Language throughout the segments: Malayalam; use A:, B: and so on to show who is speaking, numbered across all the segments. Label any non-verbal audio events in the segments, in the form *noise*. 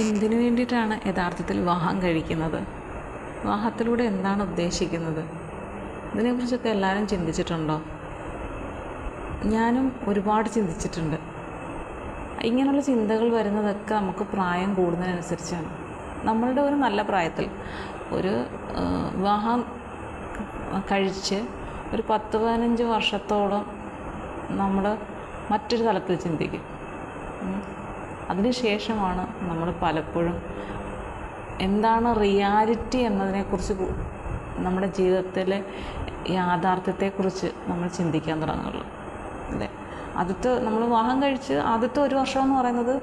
A: എന്തിനു വേണ്ടിയിട്ടാണ് യഥാർത്ഥത്തിൽ വിവാഹം കഴിക്കുന്നത്? വിവാഹത്തിലൂടെ എന്താണ് ഉദ്ദേശിക്കുന്നത്? ഇതിനെക്കുറിച്ചൊക്കെ എല്ലാവരും ചിന്തിച്ചിട്ടുണ്ടോ? ഞാനും ഒരുപാട് ചിന്തിച്ചിട്ടുണ്ട്. ഇങ്ങനെയുള്ള ചിന്തകൾ വരുന്നതൊക്കെ നമുക്ക് പ്രായം കൂടുന്നതിനനുസരിച്ചാണ്. നമ്മളുടെ ഒരു നല്ല പ്രായത്തിൽ ഒരു വിവാഹം കഴിച്ച് ഒരു പത്ത് പതിനഞ്ച് വർഷത്തോളം നമ്മൾ മറ്റൊരു തലത്തിൽ ചിന്തിക്കും. അതിനുശേഷമാണ് നമ്മൾ പലപ്പോഴും എന്താണ് റിയാലിറ്റി എന്നതിനെക്കുറിച്ച് നമ്മുടെ ജീവിതത്തിലെ യാഥാർത്ഥ്യത്തെക്കുറിച്ച് നമ്മൾ ചിന്തിക്കാൻ തുടങ്ങുള്ളൂ. അല്ലേ? ആദ്യത്തെ നമ്മൾ വിവാഹം കഴിച്ച് ആദ്യത്തെ ഒരു വർഷം എന്ന് പറയുന്നത്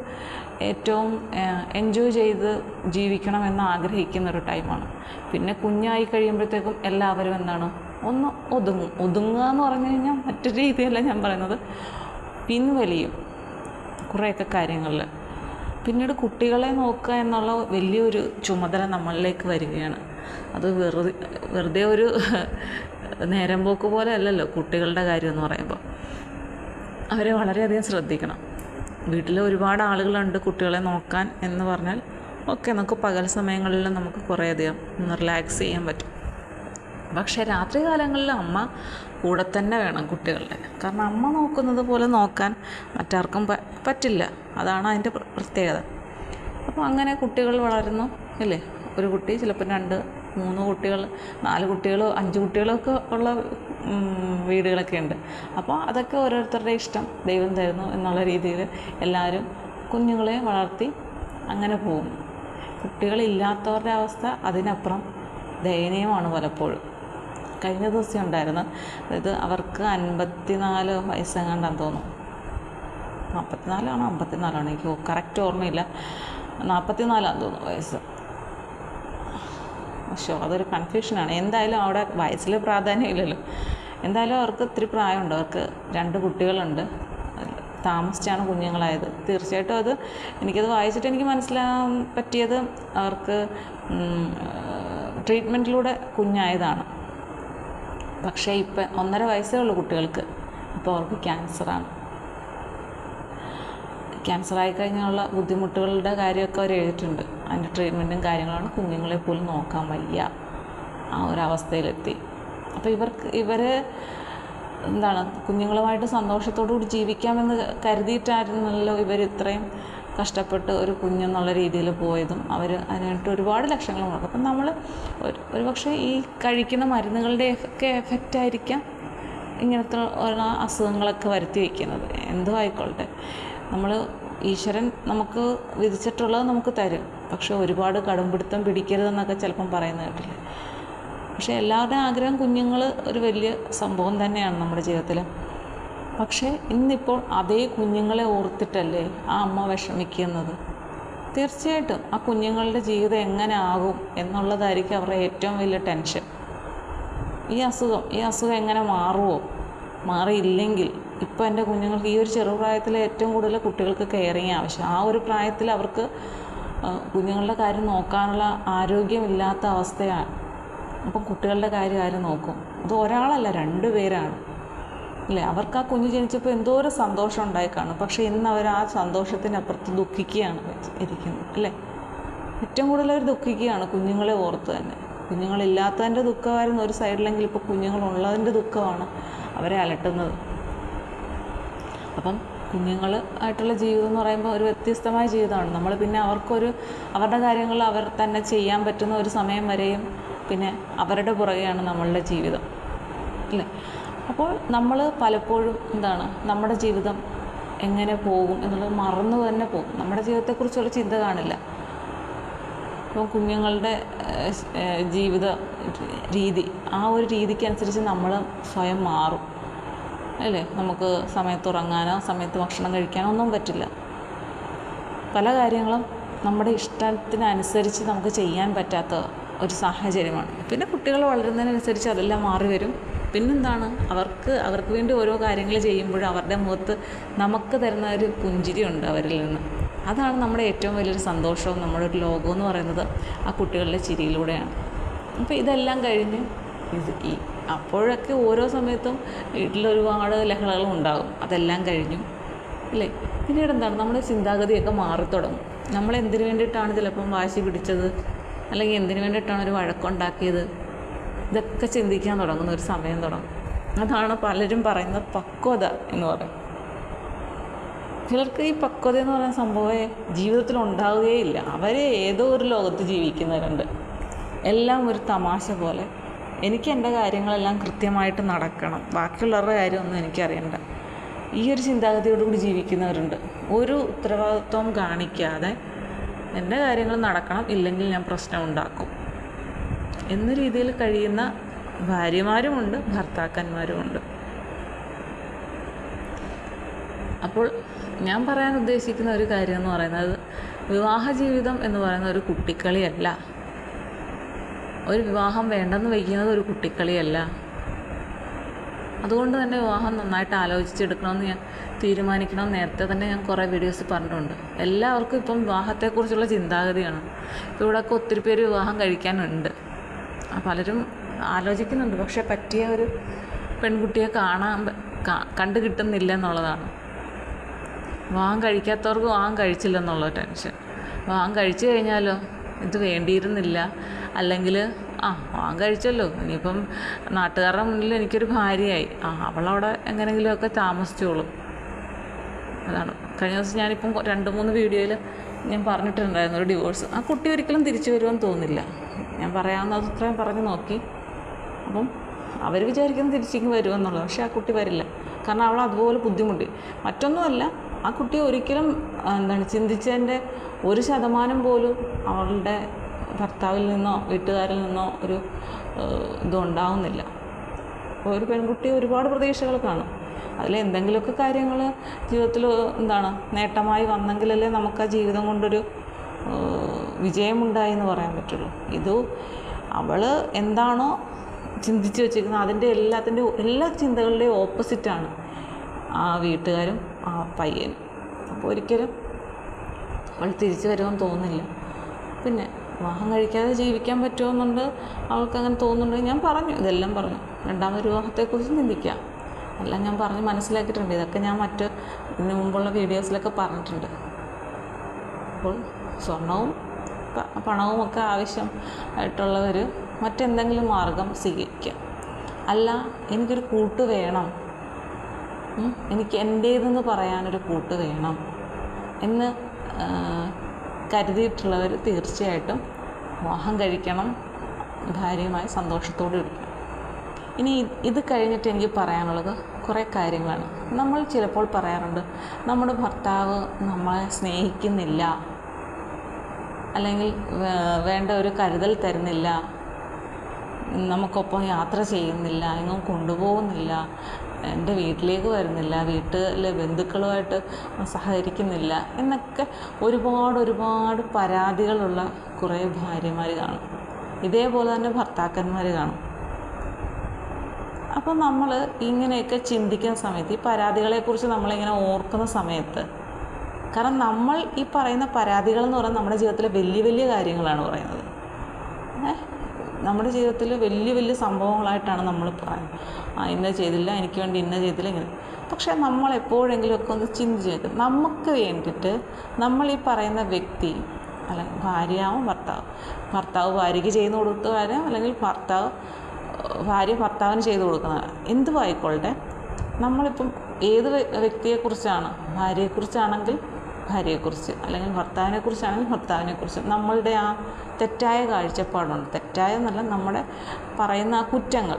A: ഏറ്റവും എൻജോയ് ചെയ്ത് ജീവിക്കണമെന്ന് ആഗ്രഹിക്കുന്ന ഒരു ടൈമാണ് പിന്നെ കുഞ്ഞായി കഴിയുമ്പോഴത്തേക്കും എല്ലാവരും എന്താണ്? ഒന്ന് ഒതുങ്ങും. ഒതുങ്ങുക എന്ന് പറഞ്ഞു കഴിഞ്ഞാൽ മറ്റൊരു രീതിയല്ല ഞാൻ പറയുന്നത്. പിൻവലിയും. കുറേയൊക്കെ കാര്യങ്ങളിൽ പിന്നീട് കുട്ടികളെ നോക്കുക എന്നുള്ള വലിയൊരു ചുമതല നമ്മളിലേക്ക് വരികയാണ്. അത് വെറുതെ വെറുതെ ഒരു *laughs* നേരം പോക്ക് പോലെ അല്ലല്ലോ കുട്ടികളുടെ കാര്യം എന്ന് പറയുമ്പോൾ. അവരെ വളരെയധികം ശ്രദ്ധിക്കണം. വീട്ടിൽ ഒരുപാട് ആളുകളുണ്ട് കുട്ടികളെ നോക്കാൻ എന്ന് പറഞ്ഞാൽ ഓക്കെ നമുക്ക് പകൽ സമയങ്ങളിൽ നമുക്ക് കുറേയധികം റിലാക്സ് ചെയ്യാൻ പറ്റും. പക്ഷേ രാത്രി കാലങ്ങളിൽ അമ്മ കൂടെ തന്നെ വേണം കുട്ടികളുടെ. കാരണം അമ്മ നോക്കുന്നത് പോലെ നോക്കാൻ മറ്റാർക്കും പറ്റില്ല. അതാണ് അതിന്റെ പ്രത്യേകത. അപ്പോൾ അങ്ങനെ കുട്ടികൾ വളരുന്നു അല്ലേ ഒരു കുട്ടി ചിലപ്പോൾ രണ്ട് മൂന്ന് കുട്ടികൾ നാല് കുട്ടികളോ അഞ്ച് കുട്ടികളൊക്കെ ഉള്ള വീടുകളൊക്കെ ഉണ്ട്. അപ്പോൾ അതൊക്കെ ഓരോരുത്തരുടെ ഇഷ്ടം. ദൈവം തരുന്നു എന്നുള്ള രീതിയിൽ എല്ലാവരും കുഞ്ഞുങ്ങളെ വളർത്തി അങ്ങനെ പോകും കുട്ടികളില്ലാത്തവരുടെ അവസ്ഥ അതിനപ്പുറം ദയനീയമാണ് പലപ്പോഴും. കഴിഞ്ഞ ദിവസം ഉണ്ടായിരുന്നു. അതായത് അവർക്ക് അൻപത്തിനാല് വയസ്സെങ്ങാണ്ടാന്ന് തോന്നുന്നു. നാൽപ്പത്തിനാലാണോ അമ്പത്തിനാലാണോ എനിക്ക് കറക്റ്റ് ഓർമ്മയില്ല. നാൽപ്പത്തിനാലാന്ന് തോന്നുന്നു വയസ്സ്. പക്ഷേ അതൊരു കൺഫ്യൂഷനാണ് എന്തായാലും അവിടെ വയസ്സിൽ പ്രാധാന്യം ഇല്ലല്ലോ. എന്തായാലും അവർക്ക് ഇത്തിരി പ്രായമുണ്ട്. അവർക്ക് രണ്ട് കുട്ടികളുണ്ട്. താമസിച്ചാണ് കുഞ്ഞുങ്ങളായത്. തീർച്ചയായിട്ടും അത് എനിക്കത് വായിച്ചിട്ട് എനിക്ക് മനസ്സിലാൻ പറ്റിയത് അവർക്ക് ട്രീറ്റ്മെന്റിലൂടെ കുഞ്ഞായതാണ്. പക്ഷേ ഇപ്പം ഒന്നര വയസ്സേ ഉള്ളൂ കുട്ടികൾക്ക്. അപ്പോൾ അവർക്ക് ക്യാൻസറാണ്. ക്യാൻസറായി കഴിഞ്ഞുള്ള ബുദ്ധിമുട്ടുകളുടെ കാര്യമൊക്കെ അവർ എഴുതിയിട്ടുണ്ട്. അതിന്റെ ട്രീറ്റ്മെന്റും കാര്യങ്ങളാണ് കുഞ്ഞുങ്ങളെ പോലും നോക്കാൻ വയ്യ. ആ ഒരവസ്ഥയിലെത്തി അപ്പോൾ ഇവർക്ക് ഇവർ എന്താണ് കുഞ്ഞുങ്ങളുമായിട്ട് സന്തോഷത്തോടു കൂടി ജീവിക്കാമെന്ന് കരുതിയിട്ടായിരുന്നല്ലോ ഇവർ ഇത്രയും കഷ്ടപ്പെട്ട് ഒരു കുഞ്ഞെന്നുള്ള രീതിയിൽ പോയതും അവർ അതിനായിട്ട് ഒരുപാട് ലക്ഷങ്ങൾ മുടക്കും. അപ്പം നമ്മൾ ഒരു പക്ഷേ ഈ കഴിക്കുന്ന മരുന്നുകളുടെ ഒക്കെ എഫക്റ്റ് ആയിരിക്കാം ഇങ്ങനത്തെ ഓരോ അസുഖങ്ങളൊക്കെ വരുത്തി വയ്ക്കുന്നത്. എന്തോ ആയിക്കോട്ടെ. നമ്മൾ ഈശ്വരൻ നമുക്ക് വിധിച്ചിട്ടുള്ളത് നമുക്ക് തരും. പക്ഷെ ഒരുപാട് കടുംപിടുത്തം പിടിക്കരുതെന്നൊക്കെ ചിലപ്പം പറയുന്നത് കേട്ടില്ലേ? പക്ഷേ എല്ലാവരുടെയും ആഗ്രഹം കുഞ്ഞുങ്ങൾ ഒരു വലിയ സംഭവം തന്നെയാണ് നമ്മുടെ ജീവിതത്തിൽ. പക്ഷേ ഇന്നിപ്പോൾ അതേ കുഞ്ഞുങ്ങളെ ഓർത്തിട്ടല്ലേ ആ അമ്മ വിഷമിക്കുന്നത്? തീർച്ചയായിട്ടും ആ കുഞ്ഞുങ്ങളുടെ ജീവിതം എങ്ങനെ ആകും എന്നുള്ളതായിരിക്കും അവരുടെ ഏറ്റവും വലിയ ടെൻഷൻ. ഈ അസുഖം ഈ അസുഖം എങ്ങനെ മാറുമോ മാറിയില്ലെങ്കിൽ ഇപ്പോൾ എന്റെ കുഞ്ഞുങ്ങൾക്ക് ഈ ഒരു ചെറുപ്രായത്തിൽ ഏറ്റവും കൂടുതൽ കുട്ടികൾക്ക് കെയറിങ് ആവശ്യം ആ ഒരു പ്രായത്തിൽ അവർക്ക് കുഞ്ഞുങ്ങളുടെ കാര്യം നോക്കാനുള്ള ആരോഗ്യമില്ലാത്ത അവസ്ഥയാണ്. അപ്പം കുട്ടികളുടെ കാര്യം ആരും നോക്കും? അത് ഒരാളല്ല രണ്ട് പേരാണ്. അല്ലേ അവർക്ക് ആ കുഞ്ഞ് ജനിച്ചപ്പോൾ എന്തോ ഒരു സന്തോഷം ഉണ്ടായി കാണും. പക്ഷേ ഇന്ന് അവർ ആ സന്തോഷത്തിനപ്പുറത്ത് ദുഃഖിക്കുകയാണ് ഇരിക്കുന്നത് അല്ലേ ഏറ്റവും കൂടുതൽ അവർ ദുഃഖിക്കുകയാണ് കുഞ്ഞുങ്ങളെ ഓർത്ത് തന്നെ. കുഞ്ഞുങ്ങളില്ലാത്തതിന്റെ ദുഃഖമായിരുന്നു ഒരു സൈഡിലെങ്കിൽ ഇപ്പോൾ കുഞ്ഞുങ്ങളുള്ളതിന്റെ ദുഃഖമാണ് അവരെ അലട്ടുന്നത്. അപ്പം കുഞ്ഞുങ്ങൾ ആയിട്ടുള്ള ജീവിതം എന്ന് പറയുമ്പോൾ ഒരു വ്യത്യസ്തമായ ജീവിതമാണ്. നമ്മൾ പിന്നെ അവർക്കൊരു അവരുടെ കാര്യങ്ങൾ അവർ തന്നെ ചെയ്യാൻ പറ്റുന്ന ഒരു സമയം വരെയും പിന്നെ അവരുടെ പുറകെയാണ് നമ്മളുടെ ജീവിതം അല്ലേ അപ്പോൾ നമ്മൾ പലപ്പോഴും എന്താണ് നമ്മുടെ ജീവിതം എങ്ങനെ പോകും എന്നുള്ളത് മറന്നു തന്നെ പോകും. നമ്മുടെ ജീവിതത്തെക്കുറിച്ചുള്ള ചിന്ത കാണില്ല. ഇപ്പം കുഞ്ഞുങ്ങളുടെ ജീവിത രീതി ആ ഒരു രീതിക്കനുസരിച്ച് നമ്മൾ സ്വയം മാറും. അല്ലേ? നമുക്ക് സമയത്ത് ഉറങ്ങാനോ സമയത്ത് ഭക്ഷണം കഴിക്കാനോ ഒന്നും പറ്റില്ല. പല കാര്യങ്ങളും നമ്മുടെ ഇഷ്ടത്തിനനുസരിച്ച് നമുക്ക് ചെയ്യാൻ പറ്റാത്ത ഒരു സാഹചര്യമാണ്. പിന്നെ കുട്ടികൾ വളരുന്നതിനനുസരിച്ച് അതെല്ലാം മാറി വരും. പിന്നെന്താണ്? അവർക്ക് അവർക്ക് വേണ്ടി ഓരോ കാര്യങ്ങൾ ചെയ്യുമ്പോൾ അവരുടെ മുഖത്ത് നമുക്ക് തരുന്ന ഒരു പുഞ്ചിരിയുണ്ട് അവരിൽ നിന്ന്. അതാണ് നമ്മുടെ ഏറ്റവും വലിയൊരു സന്തോഷവും നമ്മുടെ ഒരു ലോകം എന്ന് പറയുന്നത് ആ കുട്ടികളുടെ ചിരിയിലൂടെയാണ്. അപ്പോൾ ഇതെല്ലാം കഴിഞ്ഞ് ഇത് ഈ അപ്പോഴൊക്കെ ഓരോ സമയത്തും വീട്ടിൽ ഒരുപാട് ലഹളകളും ഉണ്ടാകും. അതെല്ലാം കഴിഞ്ഞു. അല്ലേ? പിന്നീട് എന്താണ്? നമ്മുടെ ചിന്താഗതിയൊക്കെ മാറി തുടങ്ങും. നമ്മൾ എന്തിനു വേണ്ടിയിട്ടാണ് ചിലപ്പം വാശി പിടിച്ചത്? അല്ലെങ്കിൽ എന്തിനു വേണ്ടിയിട്ടാണ് ഒരു വഴക്കുണ്ടാക്കിയത്? ഇതൊക്കെ ചിന്തിക്കാൻ തുടങ്ങുന്ന ഒരു സമയം തുടങ്ങും. അതാണ് പലരും പറയുന്ന പക്വത എന്ന് പറയും ചിലർക്ക് ഈ പക്വത എന്ന് പറയുന്ന സംഭവമേ ജീവിതത്തിൽ ഉണ്ടാവുകയില്ല. അവർ ഏതോ ഒരു ലോകത്ത് ജീവിക്കുന്നവരുണ്ട്. എല്ലാം ഒരു തമാശ പോലെ. എനിക്ക് എന്റെ കാര്യങ്ങളെല്ലാം കൃത്യമായിട്ട് നടക്കണം. ബാക്കിയുള്ളവരുടെ കാര്യമൊന്നും എനിക്കറിയണ്ട ഈ ഒരു ചിന്താഗതിയോടുകൂടി ജീവിക്കുന്നവരുണ്ട്. ഒരു ഉത്തരവാദിത്വം കാണിക്കാതെ എന്റെ കാര്യങ്ങൾ നടക്കണം. ഇല്ലെങ്കിൽ ഞാൻ പ്രശ്നം ഉണ്ടാക്കും. എന്ന രീതിയിൽ കഴിയുന്ന ഭാര്യമാരുമുണ്ട് ഭർത്താക്കന്മാരുമുണ്ട് അപ്പോൾ ഞാൻ പറയാൻ ഉദ്ദേശിക്കുന്ന ഒരു കാര്യം എന്ന് പറയുന്നത് വിവാഹ ജീവിതം എന്ന് പറയുന്ന ഒരു കുട്ടിക്കളിയല്ല. ഒരു വിവാഹം വേണ്ടെന്ന് വയ്ക്കുന്നത് ഒരു കുട്ടിക്കളിയല്ല. അതുകൊണ്ട് തന്നെ വിവാഹം നന്നായിട്ട് ആലോചിച്ചെടുക്കണമെന്ന് ഞാൻ തീരുമാനിക്കണം. നേരത്തെ തന്നെ ഞാൻ കുറേ വീഡിയോസ് പറഞ്ഞിട്ടുണ്ട്. എല്ലാവർക്കും ഇപ്പം വിവാഹത്തെക്കുറിച്ചുള്ള ചിന്താഗതിയാണ്. ഇവിടെയൊക്കെ ഒത്തിരി പേര് വിവാഹം കഴിക്കാനുണ്ട്. പലരും ആലോചിക്കുന്നുണ്ട്. പക്ഷേ പറ്റിയ ഒരു പെൺകുട്ടിയെ കാണാൻ കണ്ടു കിട്ടുന്നില്ല എന്നുള്ളതാണ് വാങ് കഴിക്കാത്തവർക്ക് വാങ് കഴിച്ചില്ല എന്നുള്ള ടെൻഷൻ. വാങ് കഴിച്ചു കഴിഞ്ഞാലോ? ഇത് വേണ്ടിയിരുന്നില്ല. അല്ലെങ്കിൽ ആ വാങ് കഴിച്ചല്ലോ. ഇനിയിപ്പം നാട്ടുകാരുടെ മുന്നിൽ എനിക്കൊരു ഭാര്യയായി. ആ അവളവിടെ എങ്ങനെയെങ്കിലുമൊക്കെ താമസിച്ചോളും. അതാണ്. കഴിഞ്ഞ ദിവസം ഞാനിപ്പം രണ്ട് മൂന്ന് വീഡിയോയിൽ ഞാൻ പറഞ്ഞിട്ടുണ്ടായിരുന്നു ഒരു ഡിവോഴ്സ്. ആ കുട്ടി ഒരിക്കലും തിരിച്ചു വരുമെന്ന് തോന്നില്ല ഞാൻ പറയാവുന്നത് അത്രയും പറഞ്ഞു നോക്കി. അപ്പം അവർ വിചാരിക്കുന്ന തിരിച്ചേക്ക് വരുമെന്നുള്ളത്. പക്ഷേ ആ കുട്ടി വരില്ല. കാരണം അവൾ അതുപോലെ ബുദ്ധിമുട്ടി. മറ്റൊന്നുമല്ല ആ കുട്ടി ഒരിക്കലും എന്താണ് ചിന്തിച്ചതിന്റെ ഒരു ശതമാനം പോലും അവളുടെ ഭർത്താവിൽ നിന്നോ വീട്ടുകാരിൽ നിന്നോ ഒരു ഇതുണ്ടാവുന്നില്ല. ഇതും അപ്പോൾ ഒരു പെൺകുട്ടി ഒരുപാട് പ്രതീക്ഷകൾ കാണും. അതിൽ എന്തെങ്കിലുമൊക്കെ കാര്യങ്ങൾ ജീവിതത്തിൽ എന്താണ് നേട്ടമായി വന്നെങ്കിലല്ലേ നമുക്ക് ആ ജീവിതം കൊണ്ടൊരു വിജയമുണ്ടായി എന്ന് പറയാൻ പറ്റുള്ളൂ. ഇത് അവൾ എന്താണോ ചിന്തിച്ച് വെച്ചിരിക്കുന്നത് അതിന്റെ എല്ലാത്തിന്റെ എല്ലാ ചിന്തകളുടെയും ഓപ്പോസിറ്റാണ് ആ വീട്ടുകാരും ആ പയ്യനും. അപ്പോൾ ഒരിക്കലും അവൾ തിരിച്ചു വരുമെന്ന് തോന്നില്ല പിന്നെ വിവാഹം കഴിക്കാതെ ജീവിക്കാൻ പറ്റുമെന്നുണ്ട് അവൾക്ക് അങ്ങനെ തോന്നുന്നുണ്ടെങ്കിൽ ഞാൻ പറഞ്ഞു ഇതെല്ലാം പറഞ്ഞു. രണ്ടാമത് വിവാഹത്തെക്കുറിച്ച് ചിന്തിക്കാം. എല്ലാം ഞാൻ പറഞ്ഞ് മനസ്സിലാക്കിയിട്ടുണ്ട്. ഇതൊക്കെ ഞാൻ മറ്റ് ഇതിന് മുമ്പുള്ള വീഡിയോസിലൊക്കെ പറഞ്ഞിട്ടുണ്ട്. അപ്പോൾ സ്വർണവും പണവും ഒക്കെ ആവശ്യം ആയിട്ടുള്ളവർ മറ്റെന്തെങ്കിലും മാർഗം സ്വീകരിക്കുക അല്ല എനിക്കൊരു കൂട്ട് വേണം. എനിക്ക് എന്റേതെന്ന് പറയാനൊരു കൂട്ട് വേണം എന്ന് കരുതിയിട്ടുള്ളവർ തീർച്ചയായിട്ടും വിവാഹം കഴിക്കണം. ഭാര്യയുമായി സന്തോഷത്തോടെ ഇരിക്കണം. ഇനി ഇത് കഴിഞ്ഞിട്ട് എനിക്ക് പറയാനുള്ളത് കുറേ കാര്യങ്ങളാണ്. നമ്മൾ ചിലപ്പോൾ പറയാറുണ്ട് നമ്മുടെ ഭർത്താവ് നമ്മളെ സ്നേഹിക്കുന്നില്ല. അല്ലെങ്കിൽ വേണ്ട ഒരു കരുതൽ തരുന്നില്ല. നമുക്കൊപ്പം യാത്ര ചെയ്യുന്നില്ല എങ്ങും കൊണ്ടുപോകുന്നില്ല എന്റെ വീട്ടിലേക്ക് വരുന്നില്ല വീട്ടിലെ ബന്ധുക്കളുമായിട്ട് സഹകരിക്കുന്നില്ല എന്നൊക്കെ ഒരുപാട് ഒരുപാട് പരാതികളുള്ള കുറേ ഭാര്യമാർ കാണും. ഇതേപോലെ തന്നെ ഭർത്താക്കന്മാർ കാണും. അപ്പോൾ നമ്മൾ ഇങ്ങനെയൊക്കെ ചിന്തിക്കുന്ന സമയത്ത് ഈ പരാതികളെക്കുറിച്ച് നമ്മളിങ്ങനെ ഓർക്കുന്ന സമയത്ത് കാരണം നമ്മൾ ഈ പറയുന്ന പരാതികൾ എന്ന് പറയുന്നത് നമ്മുടെ ജീവിതത്തിലെ വലിയ വലിയ കാര്യങ്ങളാണ് പറയുന്നത്? നമ്മുടെ ജീവിതത്തിൽ വലിയ വലിയ സംഭവങ്ങളായിട്ടാണ് നമ്മൾ പറയുന്നത്. ആ ഇന്ന ചെയ്തില്ല എനിക്ക് വേണ്ടി ഇന്ന ചെയ്തില്ല ഇങ്ങനെ. പക്ഷേ നമ്മൾ എപ്പോഴെങ്കിലുമൊക്കെ ഒന്ന് ചിന്തിച്ച് നോക്കും. നമുക്ക് വേണ്ടിയിട്ട് നമ്മൾ ഈ പറയുന്ന വ്യക്തി അല്ലെങ്കിൽ ഭാര്യയാവും ഭർത്താവും. ഭർത്താവ് ഭാര്യയ്ക്ക് ചെയ്ത് കൊടുത്ത കാര്യം അല്ലെങ്കിൽ ഭർത്താവ് ഭാര്യ ഭർത്താവിന് ചെയ്തു കൊടുക്കുന്നതാണ് എന്തുമായിക്കോളട്ടെ നമ്മളിപ്പം ഏത് വ്യക്തിയെക്കുറിച്ചാണ്? ഭാര്യയെക്കുറിച്ചാണെങ്കിൽ ഭാര്യയെക്കുറിച്ച് അല്ലെങ്കിൽ ഭർത്താവിനെക്കുറിച്ചാണെങ്കിൽ ഭർത്താവിനെക്കുറിച്ച് നമ്മളുടെ ആ തെറ്റായ കാഴ്ചപ്പാടുണ്ട്. തെറ്റായ എന്നല്ല നമ്മുടെ പറയുന്ന ആ കുറ്റങ്ങൾ.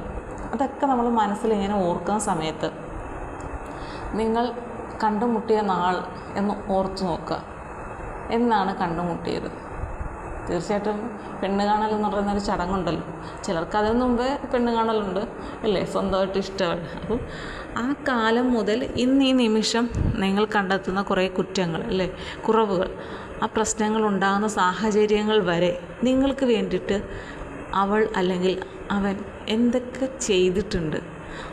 A: അതൊക്കെ നമ്മൾ മനസ്സിൽ മനസ്സിലിങ്ങനെ ഓർക്കുന്ന സമയത്ത് നിങ്ങൾ കണ്ടുമുട്ടിയ നാൾ എന്ന് ഓർത്തു നോക്കുക. എന്നാണ് കണ്ടുമുട്ടിയത്. തീർച്ചയായിട്ടും പെണ്ണ് കാണൽ എന്ന് പറയുന്ന ഒരു ചടങ്ങുണ്ടല്ലോ. ചിലർക്ക് അതിന് മുമ്പേ പെണ്ണ് കാണലുണ്ട് അല്ലേ? സ്വന്തമായിട്ട് ഇഷ്ടമാണ്. അപ്പം ആ കാലം മുതൽ ഇന്ന് ഈ നിമിഷം നിങ്ങൾ കണ്ടെത്തുന്ന കുറേ കുറ്റങ്ങൾ അല്ലേ? കുറവുകൾ. ആ പ്രശ്നങ്ങൾ ഉണ്ടാകുന്ന സാഹചര്യങ്ങൾ വരെ നിങ്ങൾക്ക് വേണ്ടിയിട്ട് അവൾ അല്ലെങ്കിൽ അവൻ എന്തൊക്കെ ചെയ്തിട്ടുണ്ട്?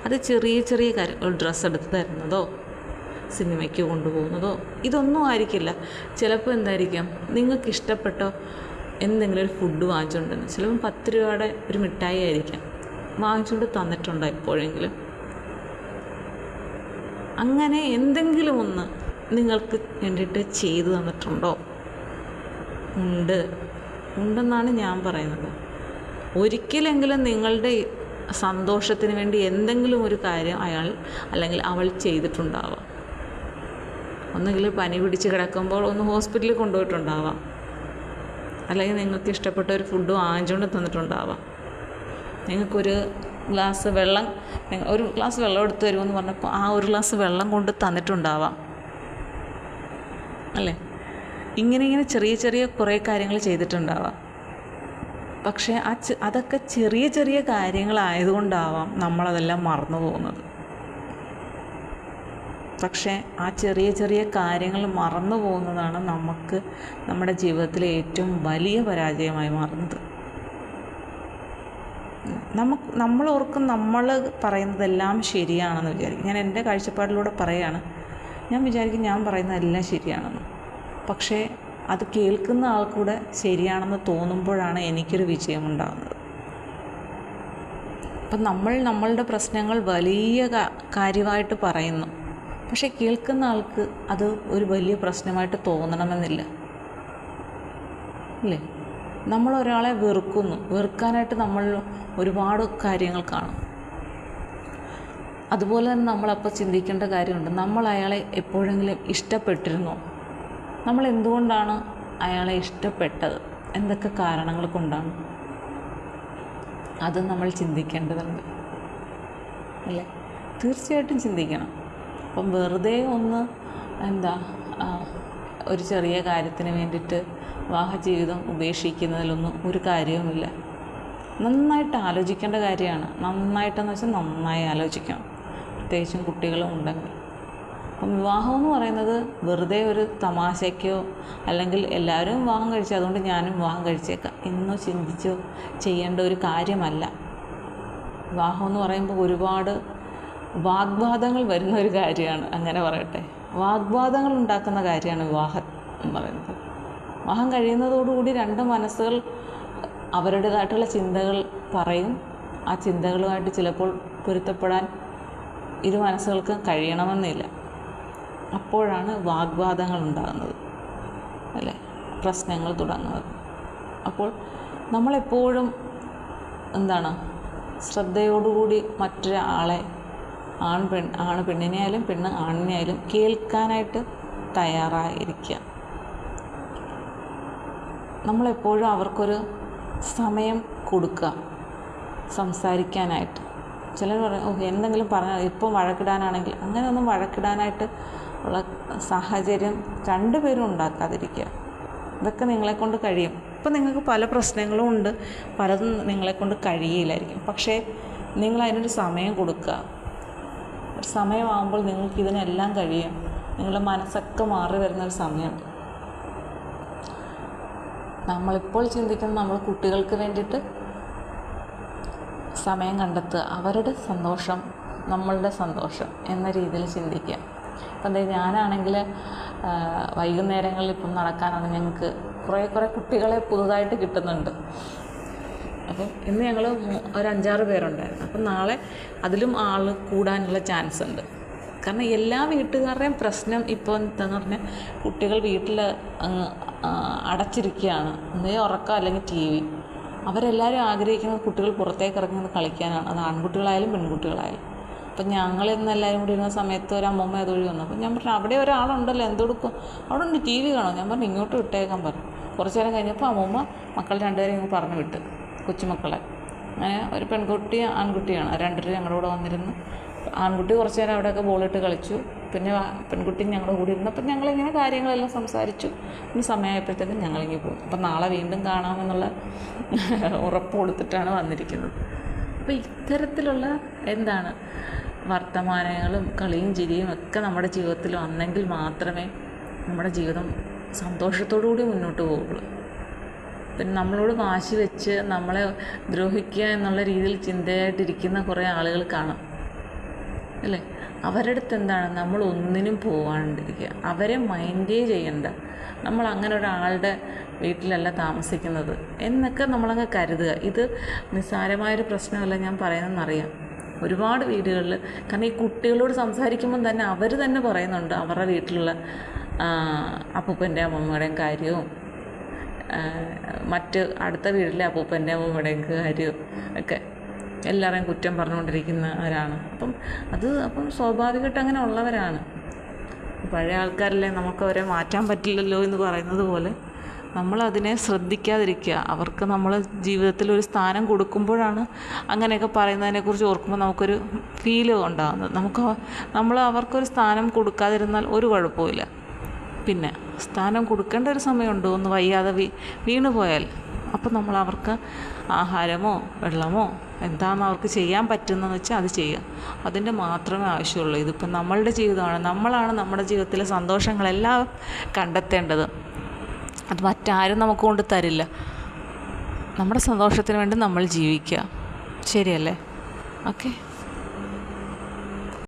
A: അത് ചെറിയ ചെറിയ കാര്യങ്ങൾ ഡ്രസ്സ് എടുത്ത് തരുന്നതോ സിനിമയ്ക്ക് കൊണ്ടുപോകുന്നതോ ഇതൊന്നും ആയിരിക്കില്ല. ചിലപ്പോൾ എന്തായിരിക്കാം? നിങ്ങൾക്ക് ഇഷ്ടപ്പെട്ട എന്തെങ്കിലും ഒരു ഫുഡ് വാങ്ങിച്ചുകൊണ്ടുവന്ന് ചിലപ്പം പത്ത് രൂപയുടെ ഒരു മിഠായി ആയിരിക്കാം. വാങ്ങിച്ചുകൊണ്ട് തന്നിട്ടുണ്ടോ എപ്പോഴെങ്കിലും? അങ്ങനെ എന്തെങ്കിലും ഒന്ന് നിങ്ങൾക്ക് വേണ്ടിയിട്ട് ചെയ്തു തന്നിട്ടുണ്ടോ? ഉണ്ട്. ഉണ്ടെന്നാണ് ഞാൻ പറയുന്നത്. ഒരിക്കലെങ്കിലും നിങ്ങളുടെ സന്തോഷത്തിന് വേണ്ടി എന്തെങ്കിലും ഒരു കാര്യം അയാൾ അല്ലെങ്കിൽ അവൾ ചെയ്തിട്ടുണ്ടാവാം. ഒന്നുകിൽ പനി പിടിച്ച് കിടക്കുമ്പോൾ ഒന്ന് ഹോസ്പിറ്റലിൽ കൊണ്ടുപോയിട്ടുണ്ടാവാം. അല്ലെങ്കിൽ നിങ്ങൾക്ക് ഇഷ്ടപ്പെട്ട ഒരു ഫുഡ് വാങ്ങിച്ചുകൊണ്ട് തന്നിട്ടുണ്ടാവാം. നിങ്ങൾക്കൊരു ഗ്ലാസ് വെള്ളം ഒരു ഗ്ലാസ് വെള്ളം എടുത്ത് തരുമെന്ന് പറഞ്ഞപ്പോൾ ആ ഒരു ഗ്ലാസ് വെള്ളം കൊണ്ട് തന്നിട്ടുണ്ടാവാം. അല്ലേ? ഇങ്ങനെ ഇങ്ങനെ ചെറിയ ചെറിയ കുറേ കാര്യങ്ങൾ ചെയ്തിട്ടുണ്ടാവാം. പക്ഷേ ആ അതൊക്കെ ചെറിയ ചെറിയ കാര്യങ്ങളായതുകൊണ്ടാവാം നമ്മളതെല്ലാം മറന്നു പോകുന്നത്. പക്ഷേ ആ ചെറിയ ചെറിയ കാര്യങ്ങൾ മറന്നു പോകുന്നതാണ് നമുക്ക് നമ്മുടെ ജീവിതത്തിലെ ഏറ്റവും വലിയ പരാജയമായി മാറുന്നത്. നമുക്ക് നമ്മൾ ഓർക്കും നമ്മൾ പറയുന്നതെല്ലാം ശരിയാണെന്ന് വിചാരിക്കും. ഞാൻ എന്റെ കാഴ്ചപ്പാടിലൂടെ പറയുകയാണ് ഞാൻ വിചാരിക്കും ഞാൻ പറയുന്നതെല്ലാം ശരിയാണെന്ന്. പക്ഷേ അത് കേൾക്കുന്ന ആൾക്കൂടെ ശരിയാണെന്ന് തോന്നുമ്പോഴാണ് എനിക്കൊരു വിജയമുണ്ടാകുന്നത്. അപ്പം നമ്മൾ നമ്മളുടെ പ്രശ്നങ്ങൾ വലിയ കാര്യമായിട്ട് പറയുന്നു. പക്ഷേ കേൾക്കുന്ന ആൾക്ക് അത് ഒരു വലിയ പ്രശ്നമായിട്ട് തോന്നണമെന്നില്ല. അല്ലേ നമ്മൾ ഒരാളെ വെറുക്കുന്നു. വെറുക്കാനായിട്ട് നമ്മൾ ഒരുപാട് കാര്യങ്ങൾ കാണും. അതുപോലെ തന്നെ നമ്മളപ്പോൾ ചിന്തിക്കേണ്ട കാര്യമുണ്ട്. നമ്മൾ അയാളെ എപ്പോഴെങ്കിലും ഇഷ്ടപ്പെട്ടിരുന്നോ? നമ്മൾ എന്തുകൊണ്ടാണ് അയാളെ ഇഷ്ടപ്പെട്ടത്? എന്തൊക്കെ കാരണങ്ങൾ കൊണ്ടാണ്? അത് നമ്മൾ ചിന്തിക്കേണ്ടതുണ്ട്. അല്ലേ തീർച്ചയായിട്ടും ചിന്തിക്കണം. അപ്പം വെറുതെ ഒന്ന് എന്താ ഒരു ചെറിയ കാര്യത്തിന് വേണ്ടിയിട്ട് വിവാഹ ജീവിതം ഉപേക്ഷിക്കുന്നതിലൊന്നും ഒരു കാര്യവുമില്ല. നന്നായിട്ട് ആലോചിക്കേണ്ട കാര്യമാണ്. നന്നായിട്ടെന്ന് വെച്ചാൽ നന്നായി ആലോചിക്കണം. പ്രത്യേകിച്ചും കുട്ടികളും ഉണ്ടെങ്കിൽ. അപ്പം വിവാഹം എന്ന് പറയുന്നത് വെറുതെ ഒരു തമാശയ്ക്കോ അല്ലെങ്കിൽ എല്ലാവരും വിവാഹം കഴിച്ചു അതുകൊണ്ട് ഞാനും വിവാഹം കഴിച്ചേക്കാം എന്നോ ചിന്തിച്ചോ ചെയ്യേണ്ട ഒരു കാര്യമല്ല. വിവാഹം എന്ന് പറയുമ്പോൾ ഒരുപാട് വാഗ്വാദങ്ങൾ വരുന്ന ഒരു കാര്യമാണ്. അങ്ങനെ പറയട്ടെ. വാഗ്വാദങ്ങൾ ഉണ്ടാക്കുന്ന കാര്യമാണ് വിവാഹം എന്ന് പറയുന്നത്. വിവാഹം കഴിയുന്നതോടുകൂടി രണ്ട് മനസ്സുകൾ അവരുടേതായിട്ടുള്ള ചിന്തകൾ പറയും. ആ ചിന്തകളുമായിട്ട് ചിലപ്പോൾ പൊരുത്തപ്പെടാൻ ഇരു മനസ്സുകൾക്ക് കഴിയണമെന്നില്ല. അപ്പോഴാണ് വാഗ്വാദങ്ങൾ ഉണ്ടാകുന്നത്. അല്ലേ? പ്രശ്നങ്ങൾ തുടങ്ങുന്നത്. അപ്പോൾ നമ്മളെപ്പോഴും എന്താണ്? ശ്രദ്ധയോടുകൂടി മറ്റൊരാളെ ആൺ പെൺ ആണ് പെണ്ണിനെ ആയാലും പെണ്ണ് ആണിനെ ആയാലും കേൾക്കാനായിട്ട് തയ്യാറായിരിക്കുക. നമ്മളെപ്പോഴും അവർക്കൊരു സമയം കൊടുക്കുക സംസാരിക്കാനായിട്ട്. ചിലർ പറയും ഓ എന്തെങ്കിലും പറഞ്ഞാൽ ഇപ്പം വഴക്കിടാനാണെങ്കിൽ. അങ്ങനെയൊന്നും വഴക്കിടാനായിട്ട് ഉള്ള സാഹചര്യം രണ്ടുപേരും ഉണ്ടാക്കാതിരിക്കുക. ഇതൊക്കെ നിങ്ങളെക്കൊണ്ട് കഴിയും. ഇപ്പം നിങ്ങൾക്ക് പല പ്രശ്നങ്ങളും ഉണ്ട്. പലതും നിങ്ങളെക്കൊണ്ട് കഴിയില്ലായിരിക്കും. പക്ഷേ നിങ്ങൾ അതിനൊരു സമയം കൊടുക്കുക. ഒരു സമയമാകുമ്പോൾ നിങ്ങൾക്ക് ഇതിനെല്ലാം കഴിയും. നിങ്ങളുടെ മനസ്സൊക്കെ മാറി വരുന്നൊരു സമയം. നമ്മളിപ്പോൾ ചിന്തിക്കുന്നത് നമ്മൾ കുട്ടികൾക്ക് വേണ്ടിയിട്ട് സമയം കണ്ടെത്തുക. അവരുടെ സന്തോഷം നമ്മളുടെ സന്തോഷം എന്ന രീതിയിൽ ചിന്തിക്കുക. അപ്പം എന്താ ഞാനാണെങ്കിൽ വൈകുന്നേരങ്ങളിൽ ഇപ്പം നടക്കാനാണ് ഞങ്ങൾക്ക് കുറേ കുറേ കുട്ടികളെ പുതുതായിട്ട് കിട്ടുന്നുണ്ട്. അപ്പം ഇന്ന് ഞങ്ങൾ ഒരു അഞ്ചാറ് പേരുണ്ടായിരുന്നു. അപ്പം നാളെ അതിലും ആൾ കൂടാനുള്ള ചാൻസ് ഉണ്ട്. കാരണം എല്ലാ വീട്ടുകാരുടെയും പ്രശ്നം ഇപ്പോൾ എന്താന്ന് പറഞ്ഞാൽ കുട്ടികൾ വീട്ടിൽ അടച്ചിരിക്കുകയാണ്. ഒന്നേ ഉറക്കം അല്ലെങ്കിൽ ടി വി അവരെല്ലാവരും ആഗ്രഹിക്കുന്നത് കുട്ടികൾ പുറത്തേക്ക് ഇറങ്ങുന്നത് കളിക്കാനാണ്. അത് ആൺകുട്ടികളായാലും പെൺകുട്ടികളായാലും. അപ്പം ഞങ്ങൾ ഇന്ന് എല്ലാവരും കൂടി ഇരുന്ന സമയത്ത് ഒരു അമ്മമ്മ അതൊഴി വന്നു. അപ്പം ഞാൻ പറഞ്ഞു അവിടെ ഒരാളുണ്ടല്ലോ എന്തെടുക്കും അവിടെ ഉണ്ട് ടി വി കാണും. ഞാൻ പറഞ്ഞു ഇങ്ങോട്ട് വിട്ടേക്കാൻ പറഞ്ഞു കുറച്ച് നേരം കഴിഞ്ഞപ്പോൾ അമ്മമ്മ മക്കൾ രണ്ടുപേരെയും പറഞ്ഞു വിട്ട്. കൊച്ചുമക്കളെ. അങ്ങനെ ഒരു പെൺകുട്ടി ആൺകുട്ടിയാണ്. രണ്ടുപേരും ഞങ്ങളുടെ കൂടെ വന്നിരുന്നു. ആൺകുട്ടി കുറച്ച് നേരം അവിടെയൊക്കെ ബോളിട്ട് കളിച്ചു. പിന്നെ പെൺകുട്ടി ഞങ്ങളുടെ കൂടി ഇരുന്നു. അപ്പം ഞങ്ങളിങ്ങനെ കാര്യങ്ങളെല്ലാം സംസാരിച്ചു. പിന്നെ സമയമായപ്പോഴത്തേക്കും ഞങ്ങളിങ്ങി പോകും അപ്പം നാളെ വീണ്ടും കാണാമെന്നുള്ള ഉറപ്പ് കൊടുത്തിട്ടാണ് വന്നിരിക്കുന്നത്. അപ്പോൾ ഇത്തരത്തിലുള്ള എന്താണ് വർത്തമാനങ്ങളും കളിയും ചിരിയും ഒക്കെ നമ്മുടെ ജീവിതത്തിൽ വന്നെങ്കിൽ മാത്രമേ നമ്മുടെ ജീവിതം സന്തോഷത്തോടു കൂടി മുന്നോട്ട് പോവുള്ളൂ പിന്നെ നമ്മളോട് വാശി വെച്ച് നമ്മളെ ദ്രോഹിക്കുക എന്നുള്ള രീതിയിൽ ചിന്തയായിട്ടിരിക്കുന്ന കുറേ ആളുകൾ കാണാം. അല്ലേ? അവരുടെ അടുത്ത് എന്താണ്? നമ്മൾ ഒന്നിനും പോകാണ്ടിരിക്കുക അവരെ മൈൻഡേ ചെയ്യണ്ട. നമ്മൾ അങ്ങനെ ഒരാളുടെ വീട്ടിലല്ല താമസിക്കുന്നത് എന്നൊക്കെ നമ്മളങ്ങ് കരുതുക. ഇത് നിസ്സാരമായൊരു പ്രശ്നമല്ല ഞാൻ പറയുന്നതെന്നറിയാം. ഒരുപാട് വീടുകളിൽ കാരണം ഈ കുട്ടികളോട് സംസാരിക്കുമ്പം തന്നെ അവർ തന്നെ പറയുന്നുണ്ട് അവരുടെ വീട്ടിലുള്ള അപ്പൂപ്പന്റെ അമ്മമ്മയുടെയും കാര്യവും മറ്റ് അടുത്ത വീട്ടിലെ അപ്പൂപ്പന്റെ അമ്മൂമ്മയുടെയും ഒക്കെ എല്ലാവരെയും കുറ്റം പറഞ്ഞുകൊണ്ടിരിക്കുന്നവരാണ് അപ്പം അത് അപ്പം സ്വാഭാവികമായിട്ട് അങ്ങനെ ഉള്ളവരാണ്. പഴയ ആൾക്കാരല്ലേ നമുക്ക് അവരെ മാറ്റാൻ പറ്റില്ലല്ലോ എന്ന് പറയുന്നത് പോലെ നമ്മളതിനെ ശ്രദ്ധിക്കാതിരിക്കുക. അവർക്ക് നമ്മൾ ജീവിതത്തിൽ ഒരു സ്ഥാനം കൊടുക്കുമ്പോഴാണ് അങ്ങനെയൊക്കെ പറയുന്നതിനെക്കുറിച്ച് ഓർക്കുമ്പോൾ നമുക്കൊരു ഫീൽ ഉണ്ടാകുന്നത്. നമുക്ക് നമ്മൾ അവർക്കൊരു സ്ഥാനം കൊടുക്കാതിരുന്നാൽ ഒരു കുഴപ്പമില്ല പിന്നെ സ്ഥാനം കൊടുക്കേണ്ട ഒരു സമയമുണ്ടോ ഒന്ന് വയ്യാതെ വീ വീണുപോയാൽ അപ്പം നമ്മൾ അവർക്ക് ആഹാരമോ വെള്ളമോ എന്താണെന്ന് അവർക്ക് ചെയ്യാൻ പറ്റുന്നതെന്ന് വെച്ചാൽ അത് ചെയ്യുക. അതിന്റെ മാത്രമേ ആവശ്യമുള്ളൂ. ഇതിപ്പം നമ്മളുടെ ജീവിതമാണ്. നമ്മളാണ് നമ്മുടെ ജീവിതത്തിലെ സന്തോഷങ്ങളെല്ലാം കണ്ടെത്തേണ്ടത്. അത് മറ്റാരും നമുക്ക് കൊണ്ട് തരില്ല. നമ്മുടെ സന്തോഷത്തിന് വേണ്ടി നമ്മൾ ജീവിക്കുക. ശരിയല്ലേ? ഓക്കെ.